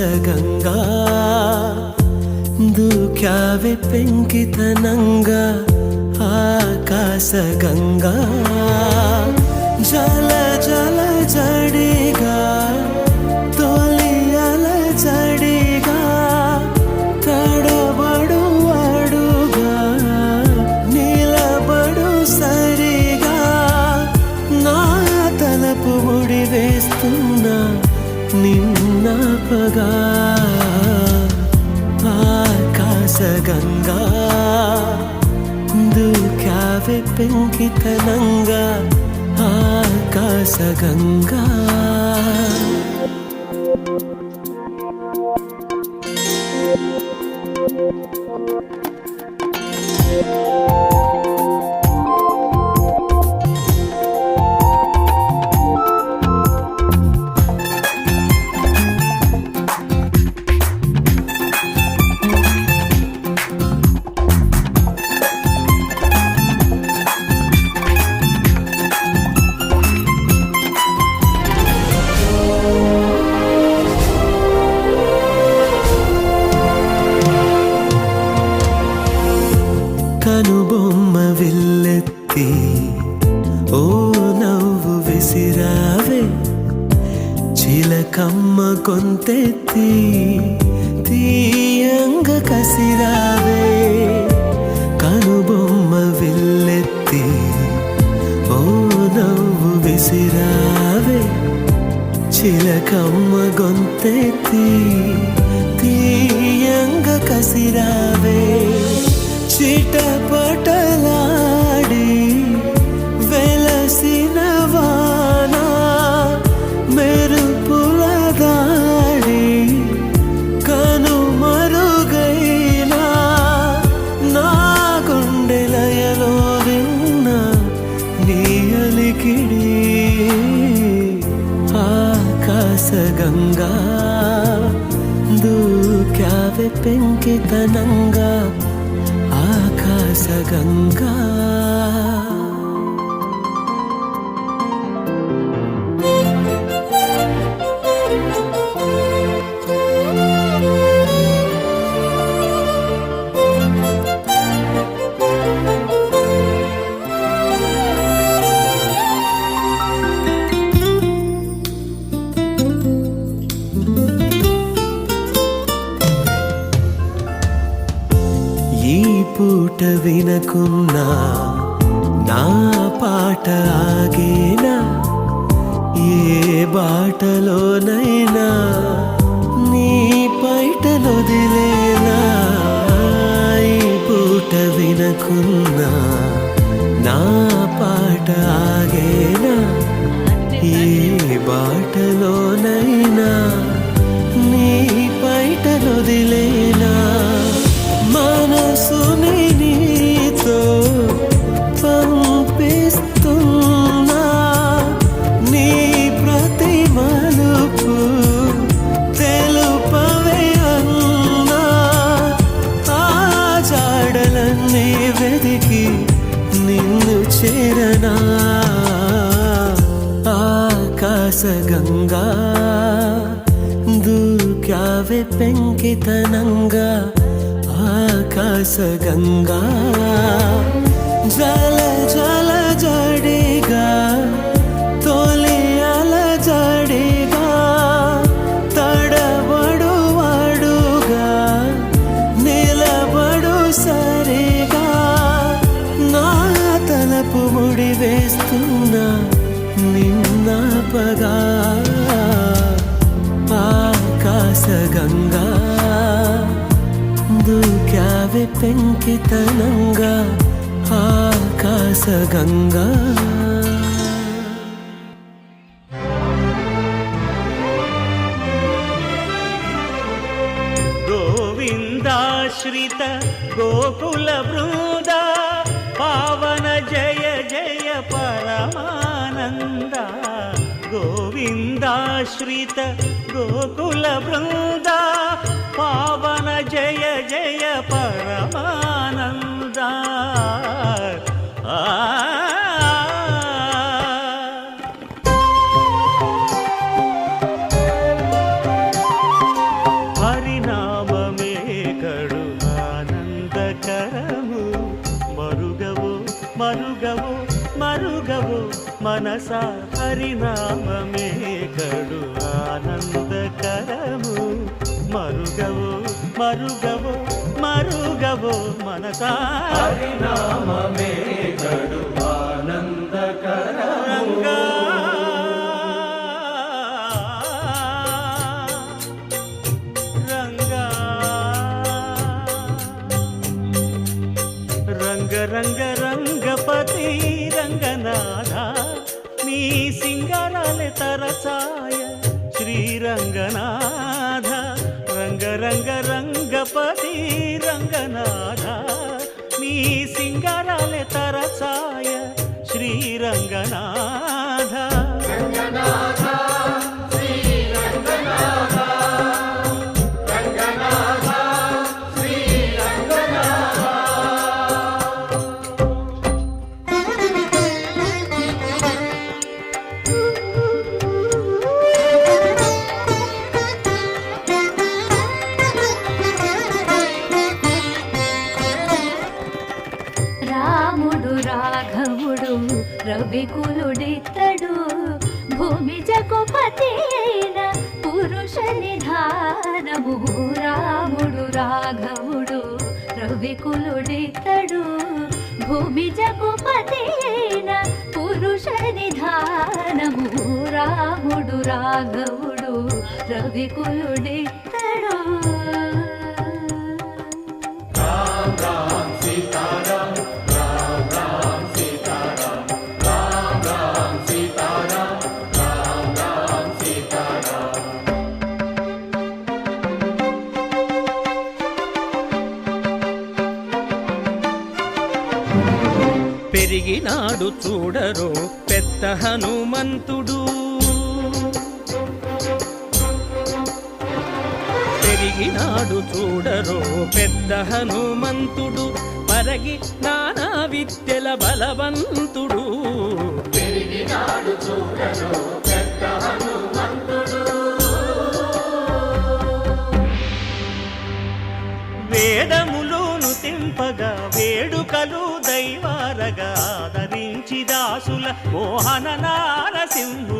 పంచగంగా దూకావే పెంకితనంగా ఆకాశగంగా జల జల దూకావె పెంకితనంగా ఆకాశగంగా. విసిరావే చిలకమ్మ కొంతెత్తి తీయంగ కసిరావే. కనుబొమ్మ విల్లెత్తి ఓ నవ్వు విసిరావే. చిలకమ్మ గొంతెత్తి తీయంగ కసిరావే. చిటపటలాడి పెంకితనంగా ఆకాశగంగా వినకున్నా నా పాట ఆగేనా? ఏ బాటలోనైనా నీ పైటలో దిలేనా ఈ పూట వినకున్నా నా పాట ఆగేనా? ఏ బాటలోనైనా నీ పైటలో రసగంగా దూకావే పెంకితనంగా ఆకాశగంగా జల జల జడిగా నిన్నపగా ఆకాశగంగా దూకావె పెంకితనంగా ఆకాశగంగా. గోవిందాశ్రిత గోకుల బృంద బృంద పవన జయ జయ పరమానంద హరినామే కడు ఆనందకరము మరుగవు మరుగవు మరుగవు మనసా హరినామే హరినామమే గడు ఆనందకరము రంగా. రంగ రంగ రంగపతి రంగనాథ నీ తరచాయ శ్రీరంగనాథ. రంగ రంగ రంగపతి రంగనాథ. సింగారాలే తరచాయ శ్రీరంగనాథ రాఘవుడు రవికులుడితడు పెరిగినాడు చూడరు పెద్ద హనుమంతుడు. పెరిగినాడు చూడరో పెద్ద హనుమంతుడు. పరగి నానా విద్యల బలవంతుడు. వేదములోను తెంపగా వేడుకలు దైవారగా ఆదరించి దాసుల మోహన నారసింహుడు.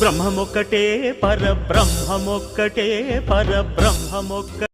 బ్రహ్మమొక్కటే పరబ్రహ్మమొక్కటే పరబ్రహ్మమొక్క